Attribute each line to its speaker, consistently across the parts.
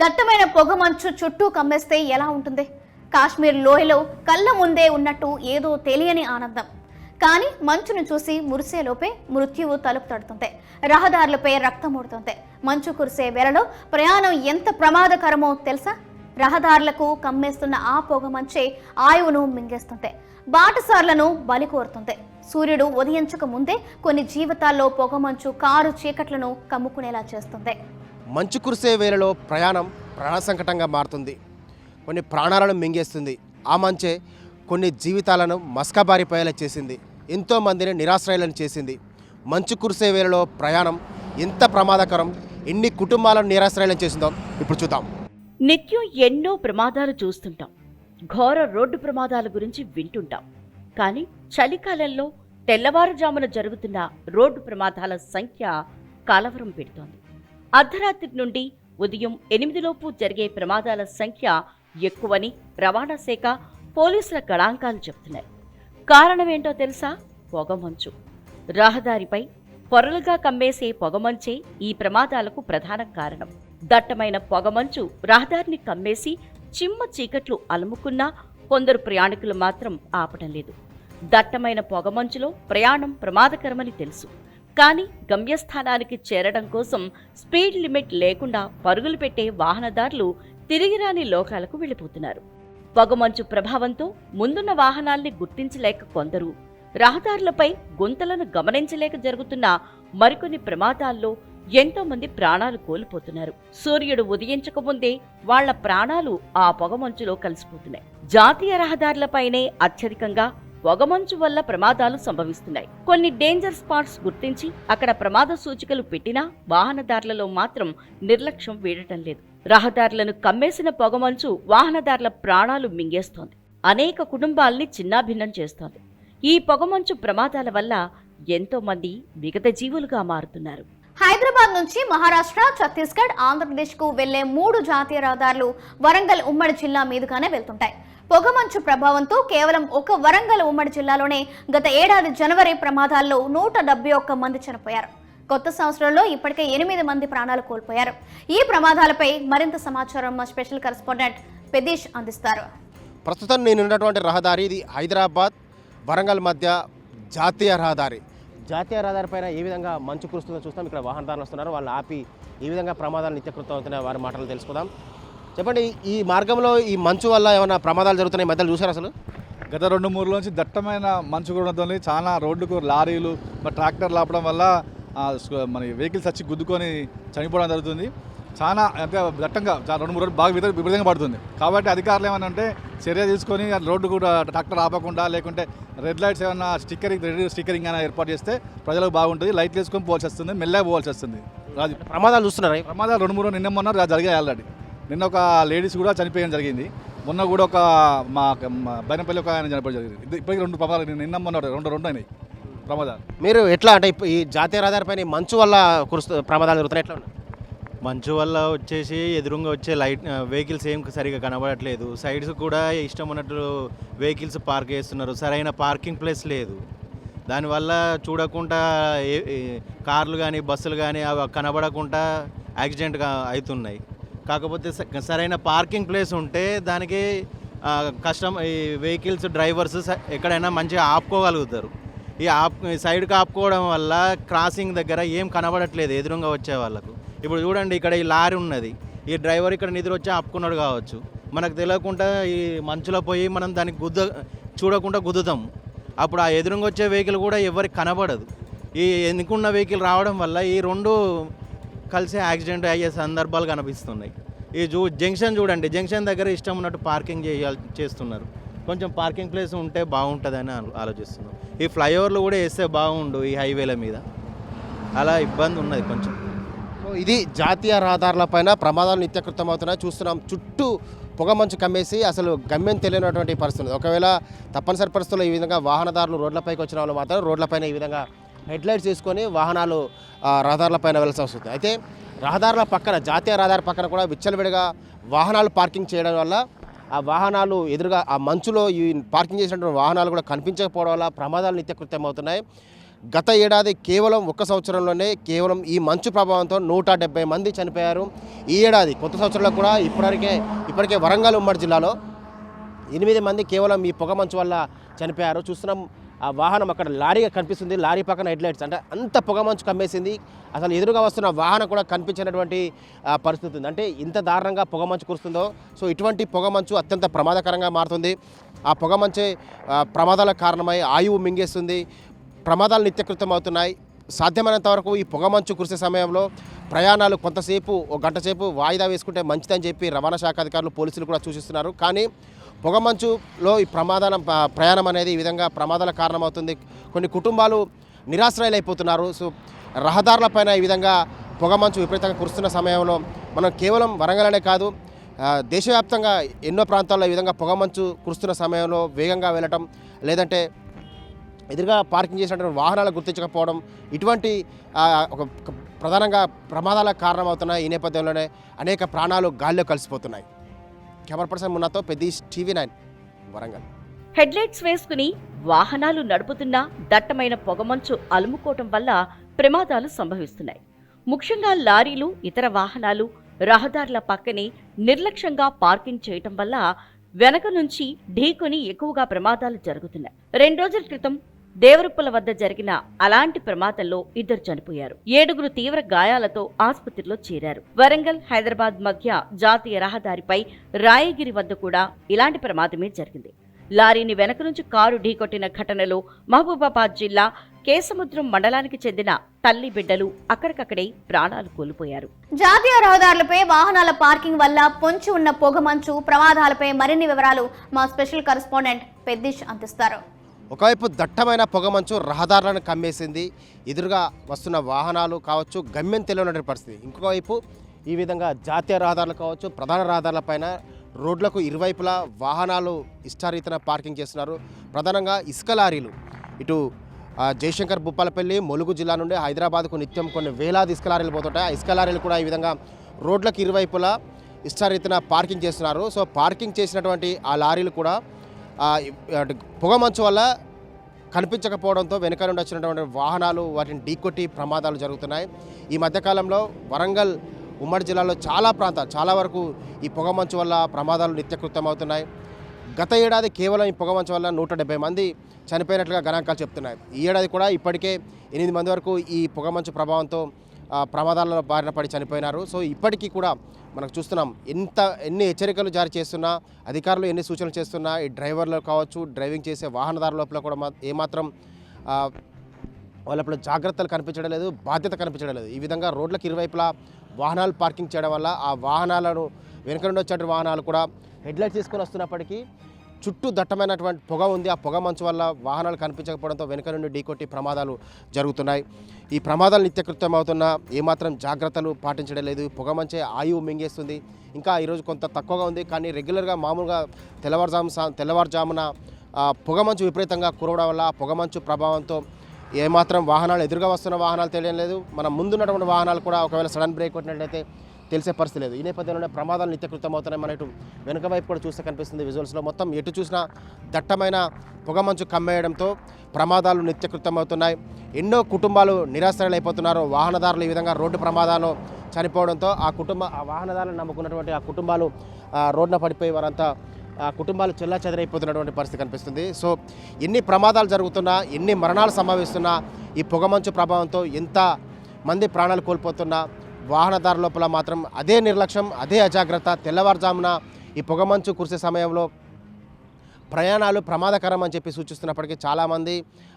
Speaker 1: దట్టమైన పొగమంచు చుట్టూ కమ్మేస్తే ఎలా ఉంటుంది? కాశ్మీర్ లోయలో కళ్ళ ముందే ఉన్నట్టు ఏదో తెలియని ఆనందం. కానీ మంచును చూసి మురిసేలోపే మృత్యువు తలుపు తడుతుంది. రహదారులపై రక్తమూడుతుంది మంచు కురిసే వేళలో ప్రయాణం ఎంత ప్రమాదకరమో తెలుసా? రహదారులకు కమ్మేస్తున్న ఆ పొగ మంచే ఆయువును మింగేస్తుంది. బాటసార్లను బలి కోరుతుంది. సూర్యుడు ఉదయించక ముందే కొన్ని జీవితాల్లో పొగమంచు కారు చీకట్లను కమ్ముకునేలా చేస్తుంది.
Speaker 2: మంచు కురిసే వేళలో ప్రయాణం ప్రాణ సంకటంగా మారుతుంది. కొన్ని ప్రాణాలను మింగేస్తుంది. ఆ మంచే కొన్ని జీవితాలను మస్కబారిపోయేలా చేసింది. ఎంతోమందిని నిరాశ్రయాలను చేసింది. మంచు కురిసే వేళలో ప్రయాణం ఎంత ప్రమాదకరం. ఎన్ని కుటుంబాలను నిరాశ్రయాలను చేసిందో ఇప్పుడు చూద్దాం.
Speaker 3: నిత్యం ఎన్నో ప్రమాదాలు చూస్తుంటాం. ఘోర రోడ్డు ప్రమాదాల గురించి వింటుంటాం. కానీ చలికాలంలో తెల్లవారుజామున జరుగుతున్న రోడ్డు ప్రమాదాల సంఖ్య కలవరం పెడుతోంది. అర్ధరాత్రి నుండి ఉదయం ఎనిమిదిలోపు జరిగే ప్రమాదాల సంఖ్య ఎక్కువని రవాణా శాఖ పోలీసుల గణాంకాలు చెప్తున్నాయి కారణమేంటో తెలుసా? పొగమంచు. రహదారిపై పొరలుగా కమ్మేసే పొగమంచే ఈ ప్రమాదాలకు ప్రధాన కారణం. దట్టమైన పొగమంచు రహదారిని కమ్మేసి చిమ్మ చీకట్లు అలుముకున్నా కొందరు ప్రయాణికులు మాత్రం ఆపడం లేదు. దట్టమైన పొగమంచులో ప్రయాణం ప్రమాదకరమని తెలుసు. కానీ గమ్యస్థానానికి చేరడం కోసం స్పీడ్ లిమిట్ లేకుండా పరుగులు పెట్టే వాహనదారులు తిరిగిరాని లోకాలకు వెళ్ళిపోతున్నారు. పొగమంచు ప్రభావంతో ముందున్న వాహనాల్ని గుర్తించలేక కొందరు రహదారులపై గుంతలను గమనించలేక జరుగుతున్న మరికొన్ని ప్రమాదాల్లో ఎంతో మంది ప్రాణాలు కోల్పోతున్నారు. సూర్యుడు ఉదయించక ముందే వాళ్ళ ప్రాణాలు ఆ పొగమంచులో కలిసిపోతున్నాయి. జాతీయ రహదారులపైనే అత్యధికంగా పొగమంచు వల్ల ప్రమాదాలు సంభవిస్తున్నాయి. కొన్ని డేంజర్ స్పాట్స్ గుర్తించి అక్కడ ప్రమాద సూచికలు పెట్టినా వాహనదారులలో మాత్రం నిర్లక్ష్యం వీడటం లేదు. రహదారులను కమ్మేసిన పొగమంచు వాహనదారుల ప్రాణాలు మింగేస్తోంది. అనేక కుటుంబాల్ని చిన్నాభిన్నం చేస్తోంది. ఈ పొగమంచు ప్రమాదాల వల్ల ఎంతో మంది జీవులుగా మారుతున్నారు.
Speaker 1: హైదరాబాద్ నుంచి మహారాష్ట్ర ఛత్తీస్గఢ్ ఆంధ్రప్రదేశ్కు వెళ్ళే మూడు జాతీయ రహదారులు వరంగల్ ఉమ్మడి జిల్లా మీదుగానే వెళ్తుంటాయి. పొగమంచు ప్రభావంతో కేవలం ఒక వరంగల్ ఉమ్మడి జిల్లాలోనే గత ఏడాది జనవరి ప్రమాదాల్లో నూట డెబ్బై ఒక్క మంది చనిపోయారు. కొత్త సంవత్సరంలో ఇప్పటికే ఎనిమిది మంది ప్రాణాలు కోల్పోయారు. ఈ ప్రమాదాలపై మరింత సమాచారం మా స్పెషల్ కరెస్పాండెంట్ పెదీష్ అందిస్తారు.
Speaker 2: ప్రస్తుతం నేను ఉన్నటువంటి రహదారి ఇది హైదరాబాద్ వరంగల్ మధ్య జాతీయ రహదారి. జాతీయ రహదారి పైన ఏ విధంగా మంచు కురుస్తుందో చూస్తాం. ఇక్కడ వాహనదారులు వస్తున్నారు. వాళ్ళు ఆపి ఏ విధంగా ప్రమాదాలు నిత్యకృతం అవుతున్నాయో వారి మాటలు తెలుసుకుందాం. చెప్పండి ఈ మార్గంలో ఈ మంచు వల్ల ఏమైనా ప్రమాదాలు జరుగుతున్నాయి? మధ్యలో చూసారు అసలు?
Speaker 4: గత రెండు మూడు నుంచి దట్టమైన మంచు కురడంతో చాలా రోడ్డుకు లారీలు ట్రాక్టర్లు ఆపడం వల్ల మన వెహికల్స్ వచ్చి గుద్దుకొని చనిపోవడం జరుగుతుంది. చాలా అంటే దట్టంగా చాలా రెండు మూడు రోజులు బాగా విపరీ- విపరీతంగా పడుతుంది. కాబట్టి అధికారులు ఏమైనా అంటే చర్య తీసుకొని రోడ్డు కూడా ట్రాక్టర్ ఆపకుండా లేకుంటే రెడ్ లైట్స్ ఏమైనా స్టిక్కరింగ్ రెడ్ స్టిక్కరింగ్ అయినా ఏర్పాటు చేస్తే ప్రజలకు బాగుంటుంది. లైట్లు వేసుకొని పోవాల్సి వస్తుంది మెల్లగా పోవాల్సి వస్తుంది.
Speaker 2: ప్రమాదాలు చూస్తున్నారా?
Speaker 4: ప్రమాదాలు రెండు మూడు నిన్న మొన్న జరిగాయి ఆల్రెడీ నిన్న ఒక లేడీస్ కూడా చనిపోయడం జరిగింది. మొన్న కూడా ఒక మా బైనపల్లి ఒక ఆయన చనిపోవడం జరిగింది. ఇప్పటికి రెండు ప్రమాదాలు నిన్న- మొన్న రెండు రెండు అయినాయి ప్రమాదాలు.
Speaker 2: మీరు ఎట్లా అంటే ఈ జాతీయ రహదారి పైన ఈ మంచు వల్ల కురుస్తు ప్రమాదాలు జరుగుతున్నాయి ఎట్లా?
Speaker 5: మంచు వల్ల వచ్చేసి ఎదురుగా వచ్చే లైట్ వెహికల్స్ ఏం సరిగా కనబడట్లేదు. సైడ్స్ కూడా ఇష్టం ఉన్నట్లు వెహికల్స్ పార్క్ చేస్తున్నారు. సరైన పార్కింగ్ ప్లేస్ లేదు. దానివల్ల చూడకుండా ఏ- కార్లు కానీ బస్సులు కానీ అవి కనబడకుండా యాక్సిడెంట్గా అవుతున్నాయి కాకపోతే స- సరైన పార్కింగ్ ప్లేస్ ఉంటే దానికి కష్టం ఈ వెహికల్స్ డ్రైవర్స్ స- ఎక్కడైనా మంచిగా ఆపుకోగలుగుతారు. ఈ ఆప్ సైడ్కి ఆపుకోవడం వల్ల క్రాసింగ్ దగ్గర ఏం కనబడట్లేదు ఎదురుగా వచ్చే వాళ్ళకు. ఇప్పుడు చూడండి ఇక్కడ ఈ లారీ ఉన్నది. ఈ డ్రైవర్ ఇక్కడ నిద్ర వచ్చి ఆపుకున్నాడు కావచ్చు. మనకు తెలియకుండా ఈ మంచులో పోయి మనం దానికి గుద్ద చూడకుండా గుద్దుతాం. అప్పుడు ఆ ఎదురుగా వచ్చే వెహికల్ కూడా ఎవరికి కనబడదు. ఈ ఎన్నుకున్న వెహికల్ రావడం వల్ల ఈ రెండు కలిసి యాక్సిడెంట్ అయ్యే సందర్భాలు కనిపిస్తున్నాయి. ఈ జూ జంక్షన్ చూడండి. జంక్షన్ దగ్గర ఇష్టం ఉన్నట్టు పార్కింగ్ చేయాలి చేస్తున్నారు. కొంచెం పార్కింగ్ ప్లేస్ ఉంటే బాగుంటుందని ఆలోచిస్తున్నాం. ఈ ఫ్లైఓవర్లు కూడా వేస్తే బాగుండు ఈ హైవేల మీద. అలా ఇబ్బంది ఉన్నది కొంచెం.
Speaker 2: ఇది జాతీయ రహదారుల పైన ప్రమాదాలు నిత్యకృతం అవుతున్నాయి చూస్తున్నాం చుట్టూ పొగ మంచు కమ్మేసి అసలు గమ్యం తెలియనటువంటి పరిస్థితి ఒకవేళ తప్పనిసరి పరిస్థితుల్లో ఈ విధంగా వాహనదారులు రోడ్లపైకి వచ్చిన వాళ్ళు మాత్రం రోడ్లపైన ఈ విధంగా హెడ్లైట్స్ తీసుకొని వాహనాలు ఆ, రహదారులపైన వెళ్ళాల్సి వస్తుంది అయితే రహదారుల పక్కన జాతీయ రహదారి పక్కన కూడా విచ్చలవిడిగా వాహనాలు పార్కింగ్ చేయడం వల్ల ఆ వాహనాలు ఎదురుగా ఆ మంచులో ఈ పార్కింగ్ చేసినటువంటి వాహనాలు కూడా కనిపించకపోవడం వల్ల ప్రమాదాలు నిత్యకృత్యం అవుతున్నాయి గత ఏడాది కేవలం ఒక్క సంవత్సరంలోనే కేవలం ఈ మంచు ప్రభావంతో నూట డెబ్బై మంది చనిపోయారు. ఈ ఏడాది కొత్త సంవత్సరంలో కూడా ఇప్పటికే ఇప్పటికే వరంగల్ ఉమ్మడి జిల్లాలో ఎనిమిది మంది కేవలం ఈ పొగ మంచు వల్ల చనిపోయారు. చూస్తున్నాం ఆ వాహనం అక్కడ లారీగా కనిపిస్తుంది. లారీ పక్కన హెడ్ లైట్స్. అంటే అంత పొగ మంచు కమ్మేసింది. అసలు ఎదురుగా వస్తున్న వాహనం కూడా కనిపించినటువంటి పరిస్థితి ఉంది. అంటే ఇంత దారుణంగా పొగ మంచు కురుస్తుందో. సో ఇటువంటి పొగ మంచు అత్యంత ప్రమాదకరంగా మారుతుంది. ఆ పొగమంచే ప్రమాదాల ప్రమాదాలకు కారణమై ఆయువు మింగేస్తుంది. ప్రమాదాలు నిత్యకృతం అవుతున్నాయి. సాధ్యమైనంత వరకు ఈ పొగమంచు కురిసే సమయంలో ప్రయాణాలు కొంతసేపు ఒక గంట సేపు వాయిదా వేసుకుంటే మంచిదని చెప్పి రవాణా శాఖ అధికారులు పోలీసులు కూడా సూచిస్తున్నారు. కానీ పొగమంచులో ఈ ప్రమాదం ప్రయాణం అనేది ఈ విధంగా ప్రమాదాల కారణమవుతుంది. కొన్ని కుటుంబాలు నిరాశ్రయాలైపోతున్నారు. సో రహదారులపైన ఈ విధంగా పొగమంచు విపరీతంగా కురుస్తున్న సమయంలో మనం కేవలం వరంగల్ అనే కాదు దేశవ్యాప్తంగా ఎన్నో ప్రాంతాల్లో ఈ విధంగా పొగ మంచు కురుస్తున్న సమయంలో వేగంగా వెళ్ళటం లేదంటే ఎదురుగా పార్కింగ్ చేసినటువంటి వాహనాలు గుర్తించకపోవడం ఇటువంటి ఒక ప్రధానంగా ప్రమాదాలకు కారణమవుతున్నాయి ఈ నేపథ్యంలోనే అనేక ప్రాణాలు గాల్లో కలిసిపోతున్నాయి. కెమెరా పర్సన్ మున్నాతో పెద్ద టీవీ నైన్ వరంగల్.
Speaker 3: హెడ్లైట్స్ వేసుకుని వాహనాలు నడుపుతున్నా దట్టమైన పొగమంచు అలుముకోవటం వల్ల ప్రమాదాలు సంభవిస్తున్నాయి. ముఖ్యంగా లారీలు ఇతర వాహనాలు రహదారుల పక్కనే నిర్లక్ష్యంగా పార్కింగ్ చేయటం వల్ల వెనక నుంచి ఢీకొని ఎక్కువగా ప్రమాదాలు జరుగుతున్నాయి. రెండు రోజుల క్రితం దేవరుప్పల వద్ద జరిగిన అలాంటి ప్రమాదంలో ఇద్దరు చనిపోయారు. ఏడుగురు తీవ్ర గాయాలతో ఆసుపత్రిలో చేరారు. వరంగల్ హైదరాబాద్ మధ్య జాతీయ రహదారిపై రాయగిరి వద్ద కూడా ఇలాంటి ప్రమాదమే జరిగింది. లారీని వెనక నుంచి కారు ఢీకొట్టిన ఘటనలో మహబూబాబాద్ జిల్లా కేసముద్రం మండలానికి చెందిన తల్లి బిడ్డలు అక్కడికక్కడే ప్రాణాలు కోల్పోయారు.
Speaker 1: జాతీయ రహదారులపై వాహనాల పార్కింగ్ వల్ల పొంచి ఉన్న పొగమంచు ప్రమాదాలపై మరిన్ని వివరాలు మా స్పెషల్ కరెస్పాండెంట్ పెద్దిష్ అందిస్తారు.
Speaker 2: ఒకవైపు దట్టమైన పొగమంచు రహదారులను కమ్మేసింది. ఎదురుగా వస్తున్న వాహనాలు కావచ్చు గమ్యం తెలియనటువంటి పరిస్థితి. ఇంకొక వైపు ఈ విధంగా జాతీయ రహదారులు కావచ్చు ప్రధాన రహదారులపైన రోడ్లకు ఇరువైపులా వాహనాలు ఇష్టారీతన పార్కింగ్ చేస్తున్నారు. ప్రధానంగా ఇసుక లారీలు. ఇటు జయశంకర్ భూపాలపల్లి ములుగు జిల్లా నుండి హైదరాబాద్కు నిత్యం కొన్ని వేలాది ఇసుక లారీలు పోతుంటాయి. ఆ ఇసుక లారీలు కూడా ఈ విధంగా రోడ్లకు ఇరువైపులా ఇష్టారీతన పార్కింగ్ చేస్తున్నారు. సో పార్కింగ్ చేసినటువంటి ఆ లారీలు కూడా పొగమంచు వల్ల కనిపించకపోవడంతో వెనుక నుండి వచ్చినటువంటి వాహనాలు వాటిని ఢీకొట్టి ప్రమాదాలు జరుగుతున్నాయి. ఈ మధ్యకాలంలో వరంగల్ ఉమ్మడి జిల్లాలో చాలా ప్రాంతాలు చాలా వరకు ఈ పొగమంచు వల్ల ప్రమాదాలు నిత్యకృతం అవుతున్నాయి గత ఏడాది కేవలం ఈ పొగమంచు వల్ల నూట డెబ్బై మంది చనిపోయినట్లుగా గణాంకాలు చెప్తున్నాయి. ఈ ఏడాది కూడా ఇప్పటికే ఎనిమిది మంది వరకు ఈ పొగమంచు ప్రభావంతో ప్రమాదాలలో బారిన పడి చనిపోయినారు. సో ఇప్పటికీ కూడా మనకు చూస్తున్నాం ఎంత ఎన్ని హెచ్చరికలు జారీ చేస్తున్నా అధికారులు ఎన్ని సూచనలు చేస్తున్నా ఈ డ్రైవర్లు కావచ్చు డ్రైవింగ్ చేసే వాహనదారుల లోపల కూడా ఏమాత్రం వాళ్ళప్పుడు జాగ్రత్తలు కనిపించడం లేదు బాధ్యత కనిపించడం లేదు. ఈ విధంగా రోడ్లకు ఇరువైపులా వాహనాలు పార్కింగ్ చేయడం వల్ల ఆ వాహనాలను వెనుక నుండి వచ్చే వాహనాలు కూడా హెడ్లైట్ తీసుకొని వస్తున్నప్పటికీ చుట్టూ దట్టమైనటువంటి పొగ ఉంది. ఆ పొగ మంచు వల్ల వాహనాలు కనిపించకపోవడంతో వెనుక నుండి ఢీకొట్టి ప్రమాదాలు జరుగుతున్నాయి. ఈ ప్రమాదాలు నిత్యకృత్యం అవుతున్న ఏమాత్రం జాగ్రత్తలు పాటించడం లేదు. పొగ మంచే ఆయువు మింగేస్తుంది. ఇంకా ఈరోజు కొంత తక్కువగా ఉంది. కానీ రెగ్యులర్గా మామూలుగా తెల్లవారుజాము తెల్లవారుజామున పొగ మంచు విపరీతంగా కురవడం వల్ల ఆ పొగ మంచు ప్రభావంతో ఏమాత్రం వాహనాలు ఎదురుగా వస్తున్న వాహనాలు తెలియడం లేదు. మన ముందున్నటువంటి వాహనాలు కూడా ఒకవేళ సడన్ బ్రేక్ కొట్టినట్లయితే తెలిసే పరిస్థితి లేదు. ఈ నేపథ్యంలోనే ప్రమాదాలు నిత్యకృతం అవుతున్నాయి మన ఇటు వెనుక వైపు కూడా చూస్తే కనిపిస్తుంది విజువల్స్లో. మొత్తం ఎటు చూసినా దట్టమైన పొగమంచు కమ్మేయడంతో ప్రమాదాలు నిత్యకృతం అవుతున్నాయి ఎన్నో కుటుంబాలు నిరాశ్రయులైపోతున్నారు. వాహనదారులు ఈ విధంగా రోడ్డు ప్రమాదాలు చనిపోవడంతో ఆ కుటుంబ ఆ వాహనదారులను నమ్ముకున్నటువంటి ఆ కుటుంబాలు రోడ్డున పడిపోయి వారంతా ఆ కుటుంబాలు చెల్లా చెదరైపోతున్నటువంటి పరిస్థితి కనిపిస్తుంది. సో ఎన్ని ప్రమాదాలు జరుగుతున్నా ఎన్ని మరణాలు సంభవిస్తున్నా ఈ పొగమంచు ప్రభావంతో ఎంత మంది ప్రాణాలు కోల్పోతున్నా వాహనదారు లోపల మాత్రం అదే నిర్లక్ష్యం అదే అజాగ్రత్త. తెల్లవారుజామున ఈ పొగమంచు కురిసే సమయంలో ప్రయాణాలు ప్రమాదకరం అని చెప్పి సూచిస్తున్నప్పటికీ చాలామంది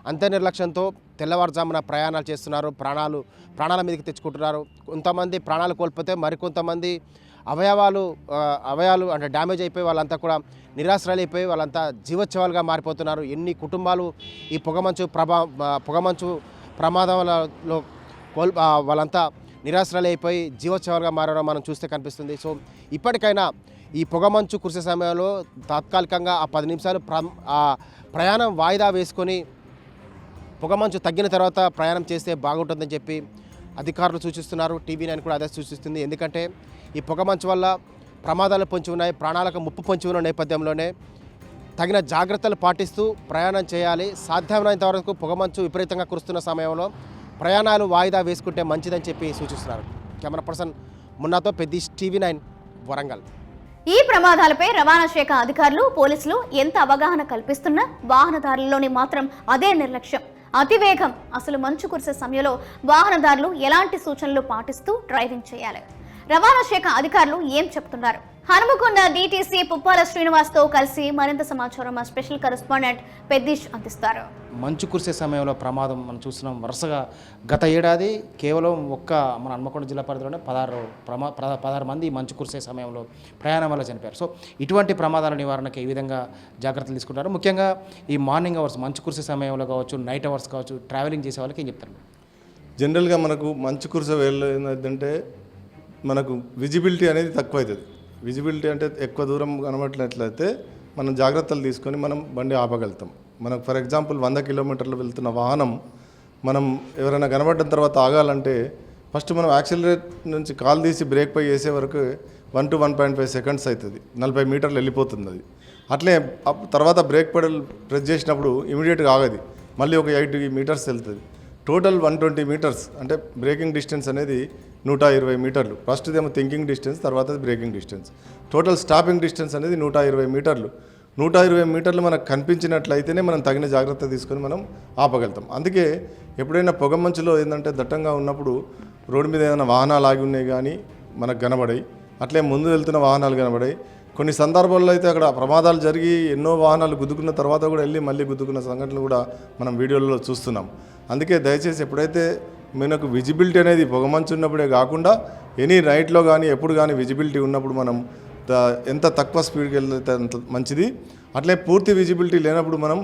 Speaker 2: అంతే నిర్లక్ష్యంతో తెల్లవారుజామున ప్రయాణాలు చేస్తున్నారు ప్రాణాలు ప్రాణాల మీదకి తెచ్చుకుంటున్నారు. కొంతమంది ప్రాణాలు కోల్పోతే మరికొంతమంది అవయవాలు అవయాలు అంటే డ్యామేజ్ అయిపోయి వాళ్ళంతా కూడా నిరాశ్రయులైపోయి వాళ్ళంతా జీవోత్సవాలుగా మారిపోతున్నారు. ఎన్ని కుటుంబాలు ఈ పొగమంచు ప్రభా పొగమంచు ప్రమాదంలో కోల్ వాళ్ళంతా నిరాశ్రలైపోయి జీవోత్సవాలుగా మారడం మనం చూస్తే కనిపిస్తుంది. సో ఇప్పటికైనా ఈ పొగమంచు కురిసే సమయంలో తాత్కాలికంగా ఆ పది నిమిషాలు ప్ర ఆ ప్రయాణం వాయిదా వేసుకొని పొగమంచు తగ్గిన తర్వాత ప్రయాణం చేస్తే బాగుంటుందని చెప్పి అధికారులు సూచిస్తున్నారు. టీవీ నైన్ కూడా అదే సూచిస్తుంది. ఎందుకంటే ఈ పొగమంచు వల్ల ప్రమాదాలు పొంచి ఉన్నాయి. ప్రాణాలకు ముప్పు పొంచి ఉన్న నేపథ్యంలోనే
Speaker 6: తగిన జాగ్రత్తలు పాటిస్తూ ప్రయాణం చేయాలి. సాధ్యమైనంత వరకు పొగమంచు విపరీతంగా కురుస్తున్న సమయంలో ప్రయాణాలు వాయిదా వేసుకుంటే మంచిదని చెప్పి సూచిస్తున్నారు. కెమెరా పర్సన్ మున్నాతో పెద్ద టీవీ నైన్ వరంగల్.
Speaker 1: ఈ ప్రమాదాలపై రవాణా శాఖ అధికారులు పోలీసులు ఎంత అవగాహన కల్పిస్తున్నా వాహనదారుల్లోని మాత్రం అదే నిర్లక్ష్యం. అతివేగం అసలు మంచు కురిసే సమయంలో వాహనదారులు ఎలాంటి సూచనలు పాటిస్తూ డ్రైవింగ్ చేయాలి? రవాణా శాఖ అధికారులు ఏం చెప్తున్నారు? హనుమకొండ డీటీసీ పుప్పాల శ్రీనివాస్తో కలిసి మరింత సమాచారం మా స్పెషల్ కరెస్పాండెంట్ పెద్దీష్ అందిస్తారు.
Speaker 6: మంచు కురిసే సమయంలో ప్రమాదం మనం చూస్తున్నాం. వరుసగా గత ఏడాది కేవలం ఒక్క మన హన్మకొండ జిల్లా పరిధిలోనే పదహారు ప్రమా పద- పదహారు మంది మంచు కురిసే సమయంలో ప్రయాణం వల్ల చనిపోయారు. సో ఇటువంటి ప్రమాదాల నివారణకు ఏ విధంగా జాగ్రత్తలు తీసుకుంటారు? ముఖ్యంగా ఈ మార్నింగ్ అవర్స్ మంచు కురిసే సమయంలో కావచ్చు నైట్ అవర్స్ కావచ్చు ట్రావెలింగ్ చేసే వాళ్ళకి ఏం చెప్తారు?
Speaker 7: జనరల్గా మనకు మంచు కురిసే వేళ ఏంటంటే మనకు విజిబిలిటీ అనేది తక్కువ అవుతుంది విజిబిలిటీ అంటే ఎక్కువ దూరం కనబడినట్లయితే మనం జాగ్రత్తలు తీసుకొని మనం బండి ఆపగలుగుతాం. మనకు ఫర్ ఎగ్జాంపుల్ వంద కిలోమీటర్లు వెళ్తున్న వాహనం మనం ఎవరైనా కనబడిన తర్వాత ఆగాలంటే ఫస్ట్ మనం యాక్సిలరేట్ నుంచి కాల్ తీసి బ్రేక్ పై వేసే వరకు one to one point five seconds అవుతుంది నలభై మీటర్లు వెళ్ళిపోతుంది అది. అట్లే తర్వాత బ్రేక్ పెడల్ ప్రెస్ చేసినప్పుడు ఇమీడియట్గా ఆగది. మళ్ళీ ఒక ఎయిట్ మీటర్స్ వెళ్తుంది. టోటల్ వన్ ట్వంటీ మీటర్స్ అంటే బ్రేకింగ్ డిస్టెన్స్ అనేది నూట ఇరవై మీటర్లు. ఫస్ట్ థింకింగ్ డిస్టెన్స్ తర్వాత braking distance. Total stopping distance అనేది నూట ఇరవై మీటర్లు. నూట ఇరవై మీటర్లు మనకు కనిపించినట్లయితేనే మనం తగిన జాగ్రత్త తీసుకొని మనం ఆపగలుగుతాం. అందుకే ఎప్పుడైనా పొగ మంచులో ఏంటంటే దట్టంగా ఉన్నప్పుడు రోడ్డు మీద ఏదైనా వాహనాలు ఆగి ఉన్నాయి కానీ మనకు కనబడాయి అట్లే ముందు వెళ్తున్న వాహనాలు కనబడాయి కొన్ని సందర్భాల్లో అయితే అక్కడ ప్రమాదాలు జరిగి ఎన్నో వాహనాలు గుద్దుకున్న తర్వాత కూడా వెళ్ళి మళ్ళీ గుద్దుకున్న సంఘటనలు కూడా మనం వీడియోలలో చూస్తున్నాం. అందుకే దయచేసి ఎప్పుడైతే మనకు విజిబిలిటీ అనేది పొగమంచు ఉన్నప్పుడే కాకుండా ఎనీ నైట్లో కానీ ఎప్పుడు కానీ విజిబిలిటీ ఉన్నప్పుడు మనం ఎంత తక్కువ స్పీడ్కి వెళ్తే అంత మంచిది. అట్లే పూర్తి విజిబిలిటీ లేనప్పుడు మనం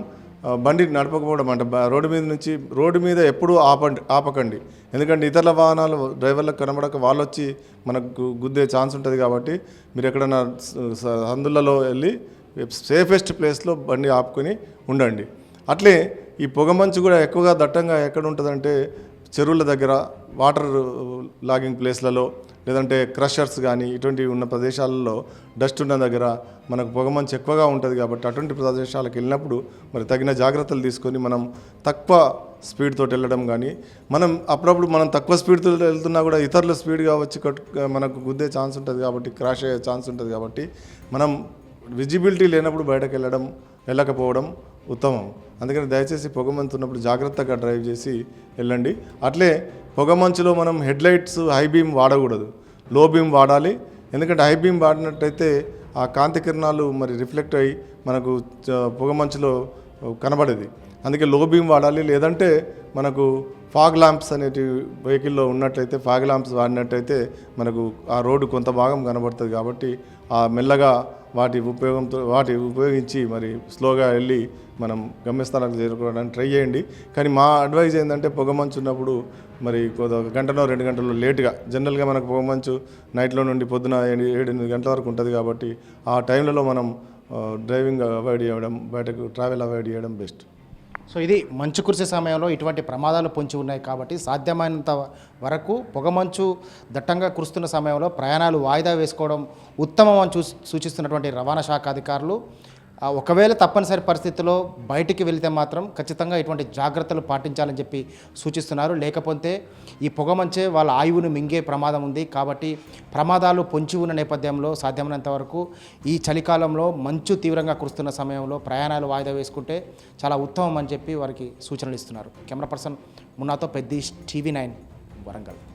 Speaker 7: బండి నడపకపోవడం అంటే రోడ్డు మీద నుంచి రోడ్డు మీద ఎప్పుడూ ఆపండి ఆపకండి. ఎందుకంటే ఇతరుల వాహనాలు డ్రైవర్లకు కనబడక వాళ్ళు వచ్చి మనకు గుద్దే ఛాన్స్ ఉంటుంది కాబట్టి మీరు ఎక్కడైనా సందులలో వెళ్ళి సేఫెస్ట్ ప్లేస్లో బండి ఆపుకొని ఉండండి. అట్లే ఈ పొగమంచు కూడా ఎక్కువగా దట్టంగా ఎక్కడ ఉంటుందంటే చెరువుల దగ్గర వాటర్ లాగింగ్ ప్లేస్లలో లేదంటే క్రషర్స్ కానీ ఇటువంటివి ఉన్న ప్రదేశాలలో డస్ట్ ఉన్న దగ్గర మనకు పొగమంచు ఎక్కువగా ఉంటుంది కాబట్టి అటువంటి ప్రదేశాలకు వెళ్ళినప్పుడు మరి తగిన జాగ్రత్తలు తీసుకొని మనం తక్కువ స్పీడ్తో వెళ్ళడం కానీ మనం అప్పుడప్పుడు మనం తక్కువ స్పీడ్తో వెళ్తున్నా కూడా ఇతరుల స్పీడ్గా వచ్చి కట్టు మనకు గుద్దే ఛాన్స్ ఉంటుంది కాబట్టి క్రాష్ అయ్యే ఛాన్స్ ఉంటుంది కాబట్టి మనం విజిబిలిటీ లేనప్పుడు బయటకు వెళ్ళడం వెళ్ళకపోవడం ఉత్తమం. అందుకని దయచేసి పొగమంచు ఉన్నప్పుడు జాగ్రత్తగా డ్రైవ్ చేసి వెళ్ళండి. అట్లే పొగమంచులో మనం హెడ్ లైట్స్ హై బీమ్ వాడకూడదు. లో బీమ్ వాడాలి. ఎందుకంటే హై బీమ్ వాడినట్టయితే ఆ కాంతి కిరణాలు మరి రిఫ్లెక్ట్ అయ్యి మనకు పొగమంచులో కనబడేది. అందుకే లో బీమ్ వాడాలి. లేదంటే మనకు ఫాగ్ ల్యాంప్స్ అనేటి వెహికల్లో ఉన్నట్లయితే ఫాగ్ ల్యాంప్స్ వాడినట్టయితే మనకు ఆ రోడ్డు కొంత భాగం కనబడుతుంది కాబట్టి ఆ మెల్లగా వాటి ఉపయోగంతో వాటి ఉపయోగించి మరి స్లోగా వెళ్ళి మనం గమ్యస్థానానికి చేరుకోవడానికి ట్రై చేయండి. కానీ మా అడ్వైజ్ ఏంటంటే పొగమంచు ఉన్నప్పుడు మరి కొద్ది ఒక గంటనో రెండు గంటలు లేటుగా జనరల్గా మనకు పొగమంచు నైట్లో నుండి పొద్దున ఏడు ఎనిమిది గంటల వరకు ఉంటుంది కాబట్టి ఆ టైంలలో మనం డ్రైవింగ్ అవాయిడ్ చేయడం బయటకు ట్రావెల్ అవాయిడ్ చేయడం బెస్ట్.
Speaker 6: సో ఇది మంచు కురిసే సమయంలో ఇటువంటి ప్రమాదాలు పొంచి ఉన్నాయి కాబట్టి సాధ్యమైనంత వరకు పొగమంచు దట్టంగా కురుస్తున్న సమయంలో ప్రయాణాలు వాయిదా వేసుకోవడం ఉత్తమం అని చూ సూచిస్తున్నటువంటి రవాణా శాఖ అధికారులు ఒకవేళ తప్పనిసరి పరిస్థితుల్లో బయటికి వెళితే మాత్రం ఖచ్చితంగా ఇటువంటి జాగ్రత్తలు పాటించాలని చెప్పి సూచిస్తున్నారు. లేకపోతే ఈ పొగమంచే వాళ్ళ ఆయువును మింగే ప్రమాదం ఉంది. కాబట్టి ప్రమాదాలు పొంచి ఉన్న నేపథ్యంలో సాధ్యమైనంత వరకు ఈ చలికాలంలో మంచు తీవ్రంగా కురుస్తున్న సమయంలో ప్రయాణాలు వాయిదా వేసుకుంటే చాలా ఉత్తమం అని చెప్పి వారికి సూచనలు ఇస్తున్నారు. కెమెరా పర్సన్ మున్నాతో పెద్ద టీవీ నైన్ వరంగల్.